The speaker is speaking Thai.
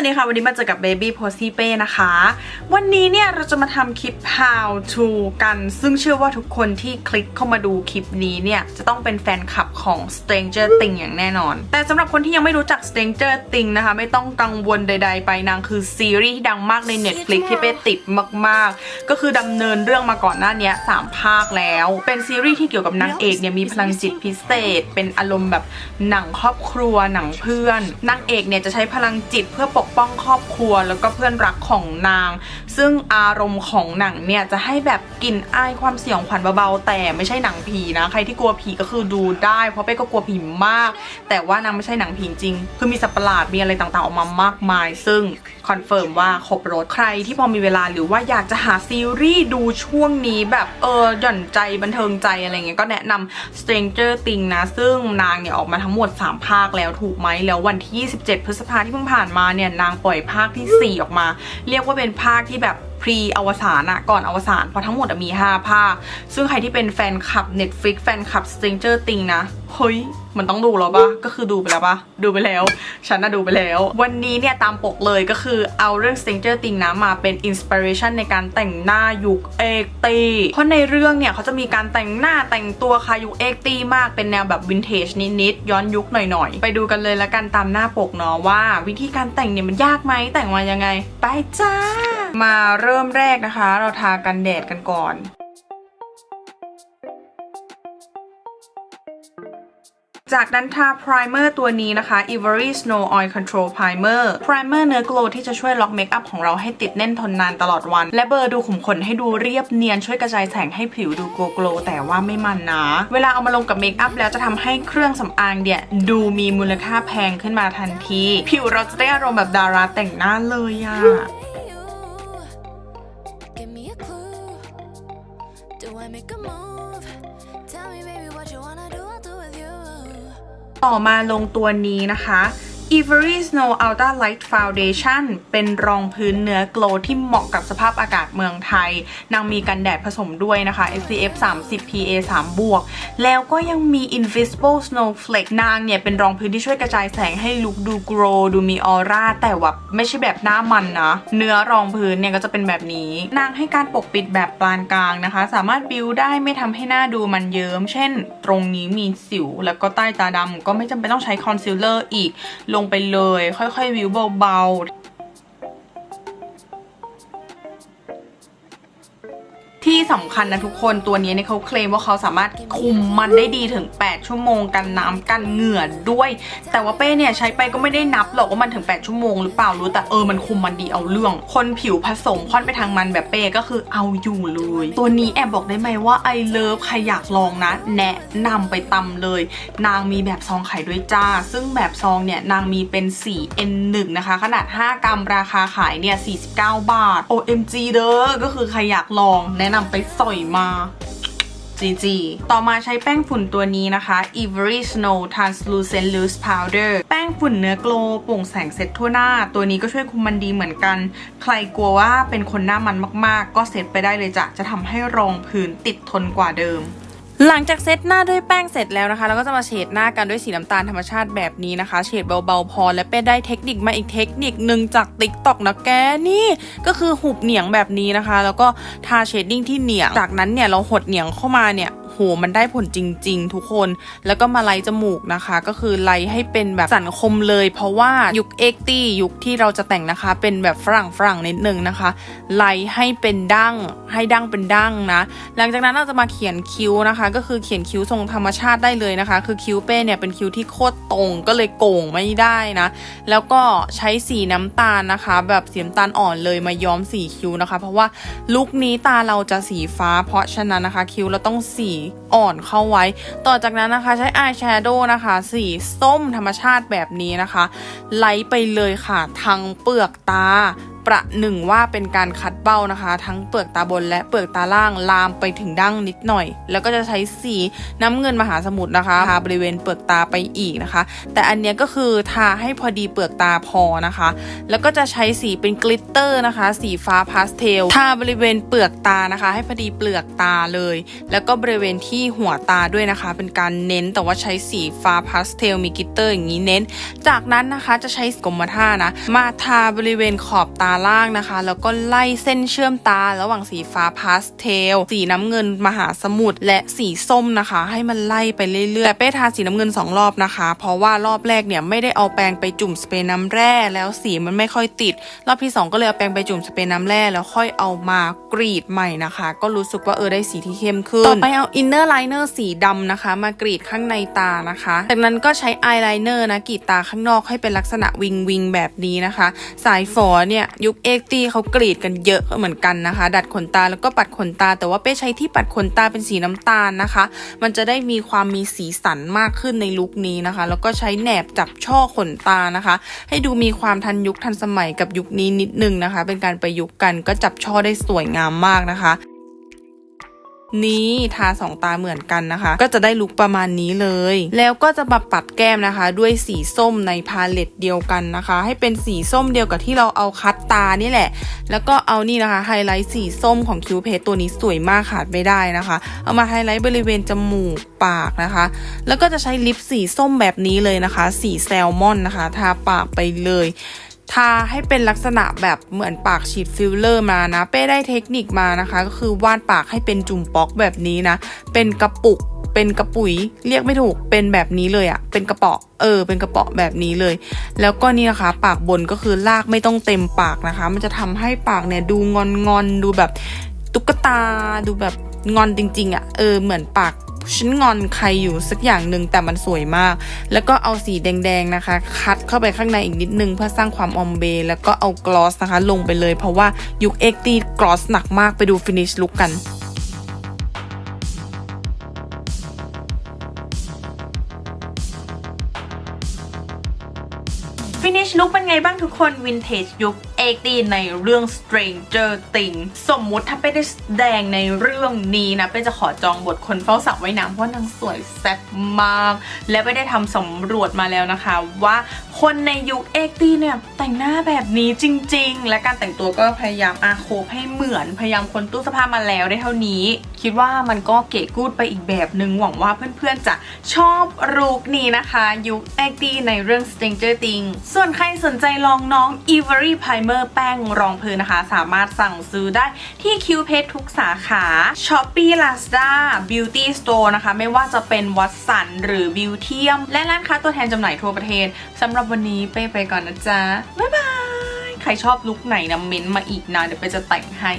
ฮัลโหลสวัสดีค่ะ วันนี้มาเจอกับ Baby p o s y p a y นะคะ วันนี้เนี่ยเราจะมาทำคลิป how to กัน ซึ่งเชื่อว่าทุกคนที่คลิกเข้ามาดูคลิปนี้เนี่ย จะต้องเป็นแฟนคลับของ Stranger Things อย่างแน่นอน แต่สำหรับคนที่ยังไม่รู้จัก Stranger Things นะคะ ไม่ต้องกังวลใด ๆ ไปนางคือซีรีส์ที่ดังมากใน Netflix ที่เป้ติดมาก ๆ ก็คือดำเนินเรื่องมาก่อนหน้าเนี้ยสามภาคแล้ว เป็นซีรีส์ที่เกี่ยวกับนางเอกเนี่ยมีพลังจิตพิเศษ เป็นอารมณ์แบบหนังครอบครัวหนังเพื่อนนางเอกเนี่ยจะใช้พลังจิตเพื่อปกป้องครอบครัวแล้วก็เพื่อนรักของนาง ซึ่งอารมณ์ของหนังเนี่ยจะให้แบบกลิ่นอายความเสี่ยงขวัญเบาๆแต่ไม่ใช่หนังผีนะ ใครที่กลัวผีก็คือดูได้ เพราะเป้ก็กลัวผีมาก แต่ว่านางไม่ใช่หนังผีจริง คือมีสัตว์ประหลาดมีอะไรต่างๆออกมามากมาย ซึ่งคอนเฟิร์มว่าครบรถใครที่พอมีเวลาหรือว่าอยากจะหาซีรีส์ดูช่วงนี้แบบเออหย่อนใจบันเทิงใจอะไรเงี้ยก็แนะนำ Stranger Things นะ ซึ่งนางเนี่ยออกมาทั้งหมด 3 ภาคแล้วถูกไหมแล้ววันที่ 27 พฤษภาที่เพิ่งผ่านมาเนี่ยนางปล่อยภาคที่ 4 ออกมา เรียกว่าเป็นภาคที่แบบพรีอวสานอะก่อนอวสานเพราะทั้งหมดมี 5 ภาค ซึ่งใครที่เป็นแฟนคลับ Netflix แฟนคลับ Stranger Things นะ เฮ้ยมันต้องดูแล้วปะก็คือดูไปแล้วปะดูไปแล้ว ฉันน่ะดูไปแล้ว วันนี้เนี่ยตามปกเลยก็คือเอาเรื่อง Stranger Things นะมาเป็นอินสปิเรชันในการแต่งหน้ายุคเอกตีเพราะในเรื่องเนี่ยเขาจะมีการแต่งหน้าแต่งตัวค่ะยุคเอกตีมากเป็นแนวแบบวินเทจนิดๆย้อนยุคหน่อยๆ ไปดูกันเลยละกันตามหน้าปกเนาะว่า วิธีการแต่งเนี่ยมันยากไหมแต่งมายังไง ไปจ้า มาเริ่มแรกนะคะ เราทากันแดดกันก่อน จากนั้นทา primer ตัวนี้นะคะ Ivory Snow Oil Control Primer primer เนื้อ glow ที่จะช่วยล็อกเมคอัพของเราให้ติดแน่นทนนานตลอดวัน และเบอร์ดูขุมขนให้ดูเรียบเนียนช่วยกระจายแสงให้ผิวดู glow glow แต่ว่าไม่มันนะ เวลาเอามาลงกับเมคอัพแล้วจะทำให้เครื่องสำอางเนี่ยดูมีมูลค่าแพงขึ้นมาทันที ผิวเราจะได้อารมณ์แบบดาราแต่งหน้าเลยอะ Do I make a move? Tell me, baby, what you wanna do, I'll do it. ต่อมาลงตัวนี้นะคะ Ivory Snow Ultra Light Foundation เป็นรองพื้นเนื้อโกลที่เหมาะกับสภาพอากาศเมืองไทย นางมีกันแดดผสมด้วยนะคะ SPF 30 PA 3บวก แล้วก็ยังมี Invisible Snowflake นางเนี่ยเป็นรองพื้นที่ช่วยกระจายแสงให้ลุคดูโกลดูมีออร่า แต่ว่าไม่ใช่แบบหน้ามันนะ เนื้อรองพื้นเนี่ยก็จะเป็นแบบนี้ นางให้การปกปิดแบบปานกลางนะคะ สามารถบิวได้ไม่ทำให้หน้าดูมันเยิ้ม เช่น ตรงนี้มีสิว แล้วก็ใต้ตาดำก็ไม่จำเป็นต้องใช้คอนซีลเลอร์อีกลงลงไปเลย ค่อยๆวิวเบาๆ ที่สำคัญนะทุกคนตัวนี้เนี่ยเขาเคลมว่าเขาสามารถคุมมันได้ดีถึง 8 ชั่วโมงกันน้ำกันเหงื่อด้วย แต่ว่าเป้เนี่ยใช้ไปก็ไม่ได้นับหรอกว่ามันถึง 8 ชั่วโมงหรือเปล่ารู้แต่เออมันคุมมันดีเอาเรื่อง คนผิวผสมค่อนไปทางมันแบบเป้ก็คือเอาอยู่เลย ตัวนี้แอบบอกได้ไหมว่าไอเลิฟใครอยากลองนะ แนะนำไปตำเลย นางมีแบบซองขายด้วยจ้า ซึ่งแบบซองเนี่ยนางมีเป็นสี N1 นะคะ ขนาด 5 กรัมราคาขายเนี่ย49 บาท OMG เด้อก็คือใครอยากลองแนะนำไปสอยมาจีจีต่อมาใช้แป้งฝุ่นตัวนี้นะคะ Ivory Snow Translucent Loose Powder แป้งฝุ่นเนื้อโกลโปร่งแสงเซ็ตทั่วหน้า ตัวนี้ก็ช่วยคุมมันดีเหมือนกัน ใครกลัวว่าเป็นคนหน้ามันมากๆ ก็เซ็ตไปได้เลยจ้ะ จะทำให้รองพื้นติดทนกว่าเดิม หลังจากเซตหน้าด้วยแป้งเสร็จแล้วนะคะ เราก็จะมาเฉดหน้ากันด้วยสีน้ำตาลธรรมชาติแบบนี้นะคะ เฉดเบาๆพอ และเป้ได้เทคนิคมาอีกเทคนิคหนึ่งจากติ๊กต็อกนะแกนี่ ก็คือหุบเหนียงแบบนี้นะคะ แล้วก็ทาเชดดิ้งที่เหนียง จากนั้นเนี่ยเราหดเหนียงเข้ามาเนี่ย หมันได้ผลจริง ๆ ทุกคน แล้วก็มาไล่จมูกนะคะ ก็คือไล่ให้เป็นแบบสันคมเลย เพราะว่ายุคเอ็กตี้ยุคที่เราจะแต่งนะคะ เป็นแบบฝรั่งฝรั่งนิดนึงนะคะไล่ให้เป็นดั้งให้ดั้งเป็นดั้งนะ หลังจากนั้นเราจะมาเขียนคิ้วนะคะ ก็คือเขียนคิ้วทรงธรรมชาติได้เลยนะคะ คือคิ้วเป้เนี่ยเป็นคิ้วที่โคตรตรงก็เลยโก่งไม่ได้นะ แล้วก็ใช้สีน้ำตาลนะคะ แบบสีน้ำตาลอ่อนเลยมาย้อมสีคิ้วนะคะ เพราะว่าลุคนี้ตาเราจะสีฟ้า เพราะฉะนั้นนะคะ คิ้วเราต้องสีอ่อนเข้าไว้ ต่อจากนั้นนะคะใช้อายแชโดว์นะคะ สีส้มธรรมชาติแบบนี้นะคะ ไล่ไปเลยค่ะทางเปลือกตา ประหนึ่งว่าเป็นการคัดเบ้านะคะ ทั้งเปลือกตาบนและเปลือกตาล่างลามไปถึงดั้งนิดหน่อย แล้วก็จะใช้สีน้ำเงินมหาสมุทรนะคะทาบริเวณเปลือกตาไปอีกนะคะ แต่อันเนี้ยก็คือทาให้พอดีเปลือกตาพอนะคะ แล้วก็จะใช้สีเป็นกลิตเตอร์นะคะ สีฟ้าพาสเทลทาบริเวณเปลือกตานะคะ ให้พอดีเปลือกตาเลย แล้วก็บริเวณที่หัวตาด้วยนะคะ เป็นการเน้นแต่ว่าใช้สีฟ้าพาสเทลมีกลิตเตอร์อย่างนี้เน้น จากนั้นนะคะจะใช้กรมท่านะมาทาบริเวณขอบตาล่างนะคะ แล้วก็ไล่เส้นเชื่อมตาระหว่างสีฟ้าพาสเทล สีน้ำเงินมหาสมุทรและสีส้มนะคะ ให้มันไล่ไปเรื่อยๆแต่เป้ทาสีน้ำเงิน 2 รอบนะคะ เพราะว่ารอบแรกเนี่ยไม่ได้เอาแปรงไปจุ่มสเปรย์น้ำแร่แล้วสีมันไม่ค่อยติด รอบที่ 2 ก็เลยเอาแปรงไปจุ่มสเปรย์น้ำแร่แล้วค่อยเอามากรีดใหม่นะคะ ก็รู้สึกว่าเออได้สีที่เข้มขึ้นต่อไปเอาอินเนอร์ไลเนอร์สีดำนะคะ มากรีดข้างในตานะคะ จากนั้นก็ใช้อายไลเนอร์นะกรีดตาข้างนอกให้เป็นลักษณะวิงวิงแบบนี้นะคะ สายฝอเนี่ยยุคเอ็กตีเขากรีดกันเยอะเหมือนกันนะคะ ดัดขนตาแล้วก็ปัดขนตา แต่ว่าเป้ใช้ที่ปัดขนตาเป็นสีน้ำตาลนะคะ มันจะได้มีความมีสีสันมากขึ้นในลุคนี้นะคะ แล้วก็ใช้แหนบจับช่อขนตานะคะ ให้ดูมีความทันยุคทันสมัยกับยุคนี้นิดนึงนะคะ เป็นการประยุกต์กันก็จับช่อได้สวยงามมากนะคะ นี้ทาสองตาเหมือนกันนะคะ ก็จะได้ลุคประมาณนี้เลย แล้วก็จะมาปัดแก้มนะคะ ด้วยสีส้มในพาเลตเดียวกันนะคะ ให้เป็นสีส้มเดียวกับที่เราเอาคัดตานี่แหละ แล้วก็เอานี่นะคะไฮไลท์สีส้มของคิวเพจตัวนี้สวยมากขาดไม่ได้นะคะ เอามาไฮไลท์บริเวณจมูกปากนะคะ แล้วก็จะใช้ลิปสีส้มแบบนี้เลยนะคะ สีแซลมอนนะคะ ทาปากไปเลย ทาให้เป็นลักษณะแบบเหมือนปากฉีดฟิลเลอร์มานะ เป้ได้เทคนิคมานะคะ ก็คือวาดปากให้เป็นจุ่มป๊อกแบบนี้นะ เป็นกระปุกเป็นกระปุยเรียกไม่ถูกเป็นแบบนี้เลยอะเป็นกระเปาะเออ เป็นกระเปาะแบบนี้เลย แล้วก็นี่นะคะ ปากบนก็คือลากไม่ต้องเต็มปากนะคะ มันจะทำให้ปากเนี่ยดูงอนงอนดูแบบตุ๊กตาดูแบบงอนจริง ๆอะเออเหมือนปาก ฉันงอนใครอยู่สักอย่างหนึ่งแต่มันสวยมาก แล้วก็เอาสีแดงๆนะคะ คัดเข้าไปข้างในอีกนิดนึงเพื่อสร้างความออมเบย์แล้วก็เอากลอสนะคะ ลงไปเลย เพราะว่ายุคเอ็กตีกลอสหนักมากไปดูฟินิชลุกกันฟินิชลุคเป็นไงบ้างทุกคนวินเทจยุค เอกตีในเรื่อง Stranger Things สมมุติถ้าไปได้แสดงในเรื่องนี้นะเป้จะขอจองบทคนเฝ้าสระว่ายน้ำเพราะนางสวยแซ่บมาก และไปได้ทำสำรวจมาแล้วนะคะ ว่าคนในยุคเอกตีเนี่ยแต่งหน้าแบบนี้จริง ๆ และการแต่งตัวก็พยายามอาโคบให้เหมือนพยายามคนตู้เสภาพมาแล้วได้เท่านี้ คิดว่ามันก็เก๋กูดไปอีกแบบหนึ่งหวังว่าเพื่อนๆจะชอบรูกนี้นะคะ ยุคเอกตีในเรื่อง Stranger Things ส่วนใครสนใจลองน้อง Ivory Primer แป้งรองพื้นนะคะ สามารถสั่งซื้อได้ที่คิวเพจทุกสาขา Shopee Lazada Beauty Store นะคะ ไม่ว่าจะเป็นวัตสันหรือบิวเทียม และร้านค้าตัวแทนจำหน่ายทั่วประเทศสำหรับวันนี้เป้ไปก่อนนะจ๊ะ บ๊ายบาย ใครชอบลุคไหนนะเม้นต์มาอีกนะเดี๋ยวเป้จะแต่งให้